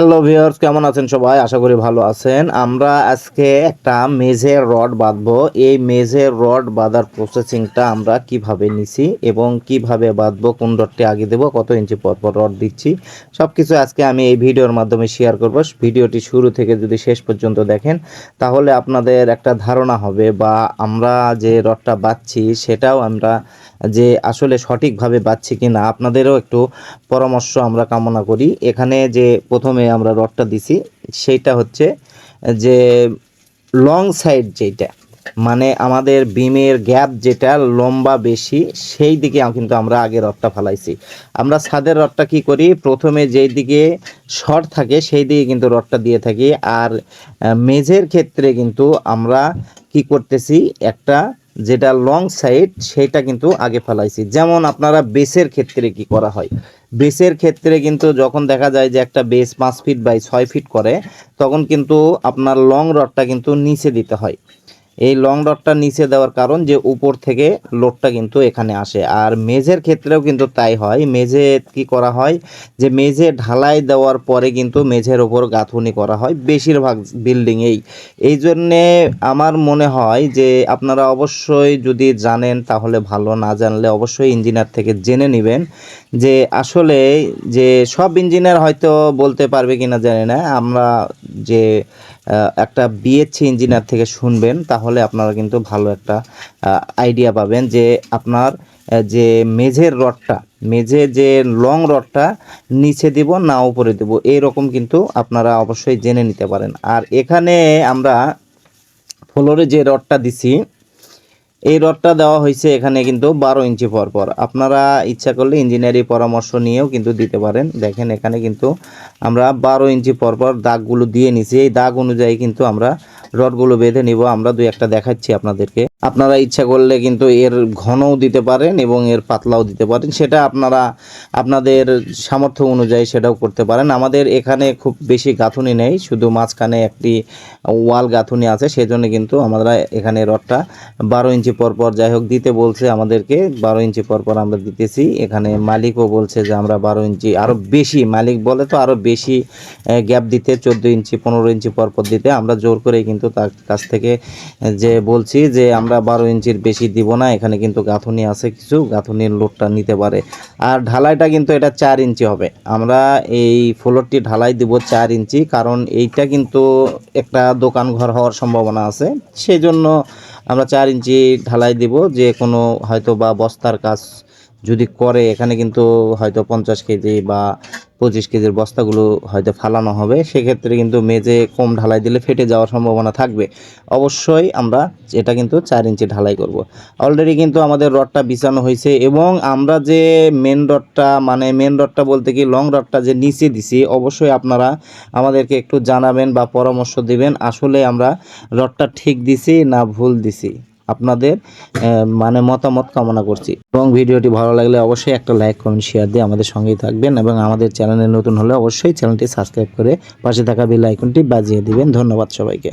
Hello viewers কেমন আছেন সবাই? আশা করি ভালো আছেন। আমরা আজকে একটা মেঝের রড বাঁধবো। এই মেঝের রড বাঁধার প্রসেসিংটা আমরা কীভাবে নিছি এবং কীভাবে বাঁধবো, কোন রডটি আগে দেবো, কত ইঞ্চি পর পর রড দিচ্ছি সব কিছু আজকে আমি এই ভিডিওর মাধ্যমে শেয়ার করব। ভিডিওটি শুরু থেকে যদি শেষ পর্যন্ত দেখেন, তাহলে আপনাদের একটা ধারণা হবে বা আমরা যে রডটা বাঁধছি, সেটাও আমরা যে আসলে সঠিকভাবে বাঁধছি কি না আপনাদেরও একটু পরামর্শ আমরা কামনা করি। এখানে যে প্রথমে আমরা রডটা দিছি, সেইটা হচ্ছে যে লং সাইড যেটা মানে আমাদের বিমের গ্যাপ যেটা লম্বা বেশি, সেই দিকে কিন্তু আমরা আগে রডটা ফালাইছি। আমরা ছাদের রডটা কি করি? প্রথমে যেই দিকে শর্ট থাকে, সেই দিকে কিন্তু রডটা দিয়ে থাকি। আর মেঝের ক্ষেত্রে কিন্তু আমরা কি করতেছি? একটা যেটা লং সাইড সেটা কিন্তু আগে ফেলাইছি। যেমন আপনারা বেসের ক্ষেত্রে কি করা হয়? বেসের ক্ষেত্রে কিন্তু যখন দেখা যায় যে একটা বেস পাঁচ ফিট বাই ছয় ফিট করে, তখন কিন্তু আপনার লং রডটা কিন্তু নিচে দিতে হয়। এই লং রডটা নিচে দেওয়ার কারণ যে উপর থেকে লোডটা কিন্তু এখানে আসে। আর মেঝের ক্ষেত্রেও কিন্তু তাই হয়। মেঝে কি করা হয়? যে মেঝে ঢালাই দেওয়ার পরে কিন্তু মেঝের ওপর গাঁথুনি করা হয় বেশিরভাগ বিল্ডিংয়েই এই জন্যে আমার মনে হয় যে আপনারা অবশ্যই যদি জানেন তাহলে ভালো, না জানলে অবশ্যই ইঞ্জিনিয়ার থেকে জেনে নেবেন যে আসলে যে সব ইঞ্জিনিয়ার হয়তো বলতে পারবে কিনা জানি না। আমরা যে একটা বিএসসি ইঞ্জিনিয়ার থেকে শুনবেন, তাহলে আপনারা কিন্তু ভালো একটা আইডিয়া পাবেন যে আপনার যে মেঝের রডটা, মেঝে যে লং রডটা নিচে দিব, না উপরে দেব, এরকম কিন্তু আপনারা অবশ্যই জেনে নিতে পারেন। আর এখানে আমরা ফ্লোরে যে রডটা দিছি এই রডটা দেওয়া হয়েছে এখানে কিন্তু বারো ইঞ্চি পরপর। পর আপনারা ইচ্ছা করলে ইঞ্জিনিয়ারিং পরামর্শ নিয়েও কিন্তু দিতে পারেন। দেখেন এখানে কিন্তু আমরা বারো ইঞ্চি পরপর পর দাগগুলো দিয়ে নিছি। এই দাগ অনুযায়ী কিন্তু আমরা রডগুলো বেঁধে নিব। আমরা দুই একটা দেখাচ্ছি আপনাদেরকে। আপনারা ইচ্ছা করলে কিন্তু এর ঘনও দিতে পারেন এবং এর পাতলাও দিতে পারেন। সেটা আপনারা আপনাদের সামর্থ্য অনুযায়ী সেটাও করতে পারেন। আমাদের এখানে খুব বেশি গাঁথুনি নেই, শুধু মাঝখানে একটি ওয়াল গাঁথুনি আছে, সেজন্য কিন্তু আমরা এখানে রডটা বারো ইঞ্চি পর পর, যাই হোক, দিতে বলছে আমাদেরকে, বারো ইঞ্চি পর পর আমরা দিতেছি। এখানে মালিকও বলছে যে আমরা বারো ইঞ্চি আরও বেশি, মালিক বলে তো আরও বেশি গ্যাপ দিতে, চোদ্দ ইঞ্চি, পনেরো ইঞ্চি পর পর দিতে। আমরা জোর করেই কিন্তু তার কাছ থেকে যে বলছি যে আমরা বারো ইঞ্চির বেশি দিব না, এখানে কিন্তু গাঁথুনি আছে কিছু, গাঁথুনির লোডটা নিতে পারে। আর ঢালাইটা কিন্তু এটা চার ইঞ্চি হবে। আমরা এই ফ্লোরটি ঢালাই দিব চার ইঞ্চি, কারণ এইটা কিন্তু একটা দোকান ঘর হওয়ার সম্ভাবনা আছে। সেই জন্য আমরা চার ইঞ্চি ঢালাই দিব, যে কোনো হয়তো বা বস্তার কাজ যদি করে, এখানে কিন্তু হয়তো পঞ্চাশ কেজি বা পঁচিশ কেজির বস্তাগুলো হয়তো ফালানো হবে। সেক্ষেত্রে কিন্তু মেজে কম ঢালাই দিলে ফেটে যাওয়ার সম্ভাবনা থাকবে। অবশ্যই আমরা এটা কিন্তু চার ইঞ্চি ঢালাই করব। অলরেডি কিন্তু আমাদের রডটা বিছানো হয়েছে এবং আমরা যে মেন রডটা মানে মেন রডটা বলতে কি লং রডটা যে নিচে দিছি, অবশ্যই আপনারা আমাদেরকে একটু জানাবেন বা পরামর্শ দিবেন, আসলে আমরা রডটা ঠিক দিছি না ভুল দিছি। আপনাদের মানে মতামত কামনা করছি। এবং ভিডিওটি ভালো লাগলে অবশ্যই একটা লাইক, কমেন্ট শেয়ার দিয়ে আমাদের সঙ্গেই থাকবেন এবং আমাদের চ্যানেলে নতুন হলে অবশ্যই চ্যানেলটি সাবস্ক্রাইব করে পাশে থাকা বেল আইকনটি বাজিয়ে দিবেন। ধন্যবাদ সবাইকে।